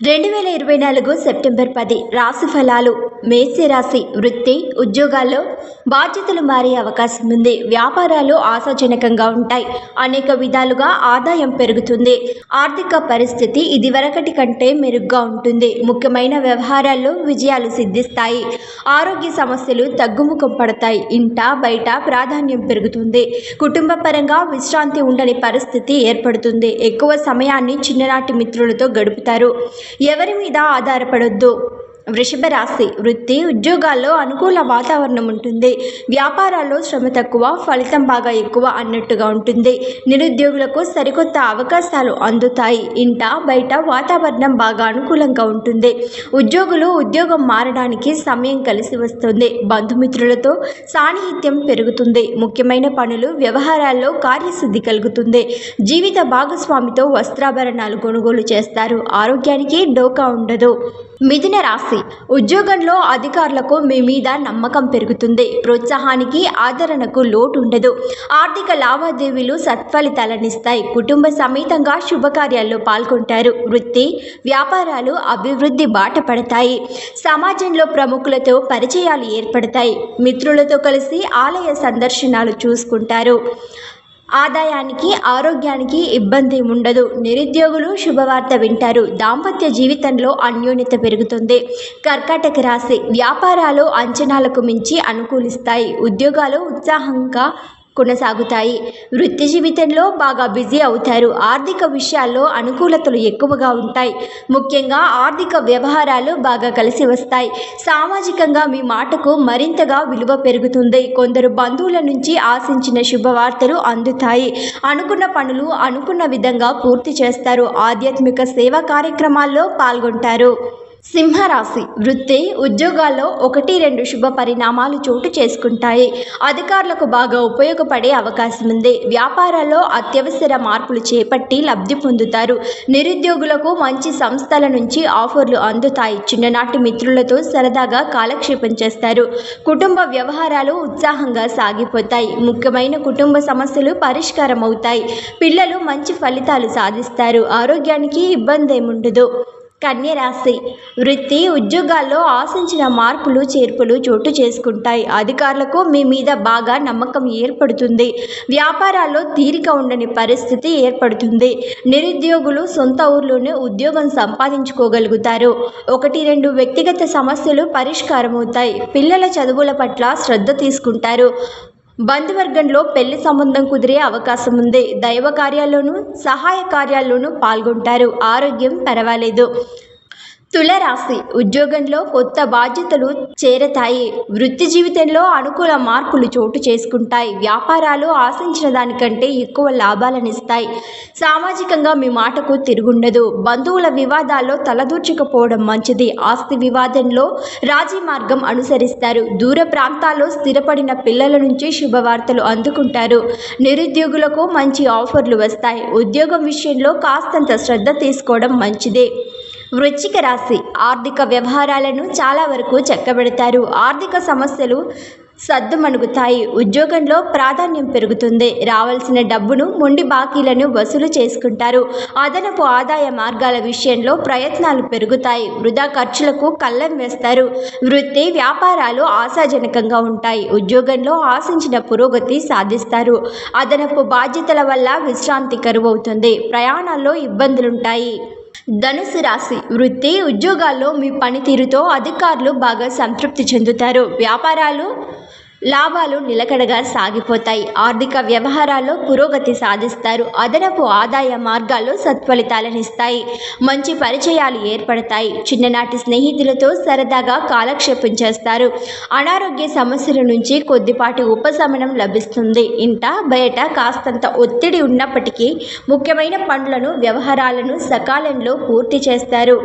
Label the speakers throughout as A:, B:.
A: రెండు వేల ఇరవై నాలుగు సెప్టెంబర్ పది రాశి ఫలాలు మేష రాశి వృత్తి ఉద్యోగాల్లో బాధ్యతలు మారే అవకాశం ఉంది. వ్యాపారాలు ఆశాజనకంగా ఉంటాయి. అనేక విధాలుగా ఆదాయం పెరుగుతుంది. ఆర్థిక పరిస్థితి ఇదివరకటి కంటే మెరుగ్గా ఉంటుంది. ముఖ్యమైన వ్యవహారాల్లో విజయాలు సిద్ధిస్తాయి. ఆరోగ్య సమస్యలు తగ్గుముఖం పడతాయి. ఇంట బయట ప్రాధాన్యం పెరుగుతుంది. కుటుంబ పరంగా విశ్రాంతి ఉండని పరిస్థితి ఏర్పడుతుంది. ఎక్కువ సమయాన్ని చిన్ననాటి మిత్రులతో గడుపుతారు. ఎవరి మీద ఆధారపడొద్దు? వృషభ రాశి వృత్తి ఉద్యోగాల్లో అనుకూల వాతావరణం ఉంటుంది. వ్యాపారాల్లో శ్రమ తక్కువ ఫలితం బాగా ఎక్కువ అన్నట్టుగా ఉంటుంది. నిరుద్యోగులకు సరికొత్త అవకాశాలు అందుతాయి. ఇంట బయట వాతావరణం బాగా అనుకూలంగా ఉంటుంది. ఉద్యోగులు ఉద్యోగం మారడానికి సమయం కలిసి వస్తుంది. బంధుమిత్రులతో సాన్నిహిత్యం పెరుగుతుంది. ముఖ్యమైన పనులు వ్యవహారాల్లో కార్యసిద్ధి కలుగుతుంది. జీవిత భాగస్వామితో వస్త్రాభరణాలు కొనుగోలు చేస్తారు. ఆరోగ్యానికి డోకా ఉండదు. మిథున రాశి. ఉద్యోగంలో అధికారులకు మీ మీద నమ్మకం పెరుగుతుంది. ప్రోత్సాహానికి ఆదరణకు లోటు ఉండదు ఆర్థిక లావాదేవీలు సత్ఫలితాలనిస్తాయి. కుటుంబ సమేతంగా శుభకార్యాల్లో పాల్గొంటారు. వృత్తి వ్యాపారాలు అభివృద్ధి బాట పడతాయి. సమాజంలో ప్రముఖులతో పరిచయాలు ఏర్పడతాయి. మిత్రులతో కలిసి ఆలయ సందర్శనాలు చూసుకుంటారు. ఆదాయానికి ఆరోగ్యానికి ఇబ్బంది ఉండదు. నిరుద్యోగులు శుభవార్త వింటారు. దాంపత్య జీవితంలో అన్యోన్యత పెరుగుతుంది. కర్కాటక రాశి వ్యాపారాలు అంచనాలకు మించి అనుకూలిస్తాయి. ఉద్యోగాలు ఉత్సాహంగా కొనసాగుతాయి. వృత్తి జీవితంలో బాగా బిజీ అవుతారు. ఆర్థిక విషయాల్లో అనుకూలతలు ఎక్కువగా ఉంటాయి. ముఖ్యంగా ఆర్థిక వ్యవహారాలు బాగా కలిసి వస్తాయి. సామాజికంగా మీ మాటకు మరింతగా విలువ పెరుగుతుంది. కొందరు బంధువుల నుంచి ఆశించిన శుభవార్తలు అందుతాయి. అనుకున్న పనులు అనుకున్న విధంగా పూర్తి చేస్తారు. ఆధ్యాత్మిక సేవా కార్యక్రమాల్లో పాల్గొంటారు. సింహరాశి వృత్తి ఉద్యోగాల్లో ఒకటి రెండు శుభ పరిణామాలు చోటు చేసుకుంటాయి. అధికారులకు బాగా ఉపయోగపడే అవకాశం ఉంది. వ్యాపారాల్లో అత్యవసర మార్పులు చేపట్టి లబ్ధి పొందుతారు. నిరుద్యోగులకు మంచి సంస్థల నుంచి ఆఫర్లు అందుతాయి. చిన్ననాటి మిత్రులతో సరదాగా కాలక్షేపం చేస్తారు. కుటుంబ వ్యవహారాలు ఉత్సాహంగా సాగిపోతాయి. ముఖ్యమైన కుటుంబ సమస్యలు పరిష్కారం అవుతాయి పిల్లలు మంచి ఫలితాలు సాధిస్తారు. ఆరోగ్యానికి ఇబ్బంది ఏముండదు కన్యరాశి. వృత్తి ఉద్యోగాల్లో ఆశించిన మార్పులు చేర్పులు చోటు చేసుకుంటాయి. అధికారులకు మీ మీద బాగా నమ్మకం ఏర్పడుతుంది. వ్యాపారాల్లో తీరిక ఉండని పరిస్థితి ఏర్పడుతుంది. నిరుద్యోగులు సొంత ఊర్లోనే ఉద్యోగం సంపాదించుకోగలుగుతారు. ఒకటి రెండు వ్యక్తిగత సమస్యలు పరిష్కారమవుతాయి. పిల్లల చదువుల పట్ల శ్రద్ధ తీసుకుంటారు. బంధువర్గంలో పెళ్ళి సంబంధం కుదిరే అవకాశం ఉంది దైవ కార్యాల్లోనూ సహాయ కార్యాల్లోనూ పాల్గొంటారు. ఆరోగ్యం పర్వాలేదు. తులరాశి ఉద్యోగంలో కొత్త బాధ్యతలు చేరతాయి. వృత్తి జీవితంలో అనుకూల మార్పులు చోటు చేసుకుంటాయి. వ్యాపారాలు ఆశించిన దానికంటే ఎక్కువ లాభాలనిస్తాయి. సామాజికంగా మీ మాటకు తిరుగుండదు. బంధువుల వివాదాల్లో తలదూర్చకపోవడం మంచిది. ఆస్తి వివాదంలో రాజీ మార్గం అనుసరిస్తారు. దూర ప్రాంతాల్లో స్థిరపడిన పిల్లల నుంచి శుభవార్తలు అందుకుంటారు. నిరుద్యోగులకు మంచి ఆఫర్లు వస్తాయి. ఉద్యోగం విషయంలో కాస్తంత శ్రద్ధ తీసుకోవడం మంచిదే. వృశ్చిక రాశి ఆర్థిక వ్యవహారాలను చాలా వరకు చక్కబెడతారు. ఆర్థిక సమస్యలు సద్దుమణుగుతాయి. ఉద్యోగంలో ప్రాధాన్యం పెరుగుతుంది. రావాల్సిన డబ్బును మొండి బాకీలను వసూలు చేసుకుంటారు. అదనపు ఆదాయ మార్గాల విషయంలో ప్రయత్నాలు పెరుగుతాయి. వృధా ఖర్చులకు కళ్ళం వేస్తారు. వృత్తి వ్యాపారాలు ఆశాజనకంగా ఉంటాయి. ఉద్యోగంలో ఆశించిన పురోగతి సాధిస్తారు. అదనపు బాధ్యతల వల్ల విశ్రాంతి కరువవుతుంది. ప్రయాణాల్లో ఇబ్బందులుంటాయి. ధనుసు రాశి వృత్తి ఉద్యోగాల్లో మీ పనితీరుతో అధికారులు బాగా సంతృప్తి చెందుతారు. వ్యాపారాలు లాభాలు నిలకడగా సాగిపోతాయి. ఆర్థిక వ్యవహారాల్లో పురోగతి సాధిస్తారు. అదనపు ఆదాయ మార్గాల్లో సత్ఫలితాలనిస్తాయి. మంచి పరిచయాలు ఏర్పడతాయి. చిన్ననాటి స్నేహితులతో సరదాగా కాలక్షేపం చేస్తారు. అనారోగ్య సమస్యల నుంచి కొద్దిపాటి ఉపశమనం లభిస్తుంది. ఇంట బయట కాస్తంత ఒత్తిడి ఉన్నప్పటికీ ముఖ్యమైన పనులను వ్యవహారాలను సకాలంలో పూర్తి చేస్తారు.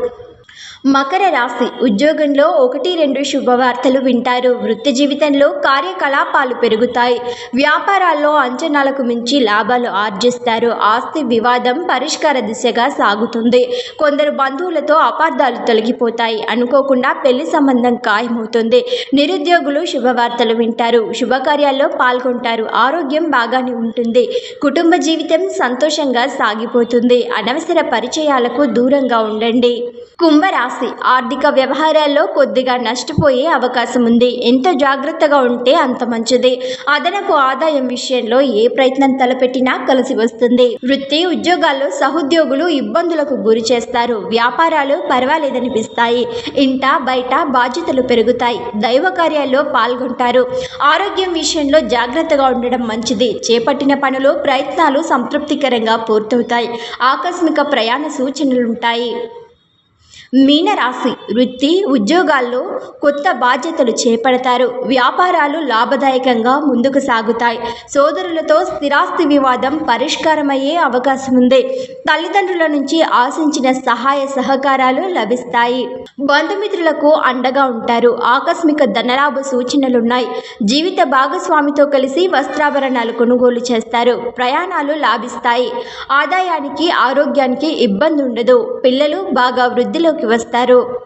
A: మకర రాశి ఉద్యోగంలో ఒకటి రెండు శుభవార్తలు వింటారు. వృత్తి జీవితంలో కార్యకలాపాలు పెరుగుతాయి. వ్యాపారాల్లో అంచనాలకు మించి లాభాలు ఆర్జిస్తారు. ఆస్తి వివాదం పరిష్కార దిశగా సాగుతుంది. కొందరు బంధువులతో అపార్థాలు తొలగిపోతాయి. అనుకోకుండా పెళ్ళి సంబంధం ఖాయమవుతుంది. నిరుద్యోగులు శుభవార్తలు వింటారు. శుభకార్యాల్లో పాల్గొంటారు. ఆరోగ్యం బాగానే ఉంటుంది. కుటుంబ జీవితం సంతోషంగా సాగిపోతుంది. అనవసర పరిచయాలకు దూరంగా ఉండండి. కుంభరాశి. ఆర్థిక వ్యవహారాల్లో కొద్దిగా నష్టపోయే అవకాశం ఉంది ఎంత జాగ్రత్తగా ఉంటే అంత మంచిది. అదనపు ఆదాయం విషయంలో ఏ ప్రయత్నం తలపెట్టినా కలిసి వస్తుంది. వృత్తి ఉద్యోగాల్లో సహోద్యోగులు ఇబ్బందులకు గురి చేస్తారు. వ్యాపారాలు పర్వాలేదనిపిస్తాయి. ఇంట బయట బాధ్యతలు పెరుగుతాయి. దైవ కార్యాల్లో పాల్గొంటారు. ఆరోగ్యం విషయంలో జాగ్రత్తగా ఉండడం మంచిది. చేపట్టిన పనులు ప్రయత్నాలు సంతృప్తికరంగా పూర్తవుతాయి. ఆకస్మిక ప్రయాణ సూచనలుంటాయి. మీనరాశి వృత్తి ఉద్యోగాల్లో కొత్త బాధ్యతలు చేపడతారు. వ్యాపారాలు లాభదాయకంగా ముందుకు సాగుతాయి. సోదరులతో స్థిరాస్తి వివాదం పరిష్కారమయ్యే అవకాశం ఉంది. తల్లిదండ్రుల నుంచి ఆశించిన సహాయ సహకారాలు లభిస్తాయి. బంధుమిత్రులకు అండగా ఉంటారు. ఆకస్మిక ధనలాభ సూచనలున్నాయి. జీవిత భాగస్వామితో కలిసి వస్త్రాభరణాలు కొనుగోలు చేస్తారు. ప్రయాణాలు లాభిస్తాయి. ఆదాయానికి ఆరోగ్యానికి ఇబ్బంది ఉండదు పిల్లలు బాగా వృద్ధిలోకి વિસ્તારો.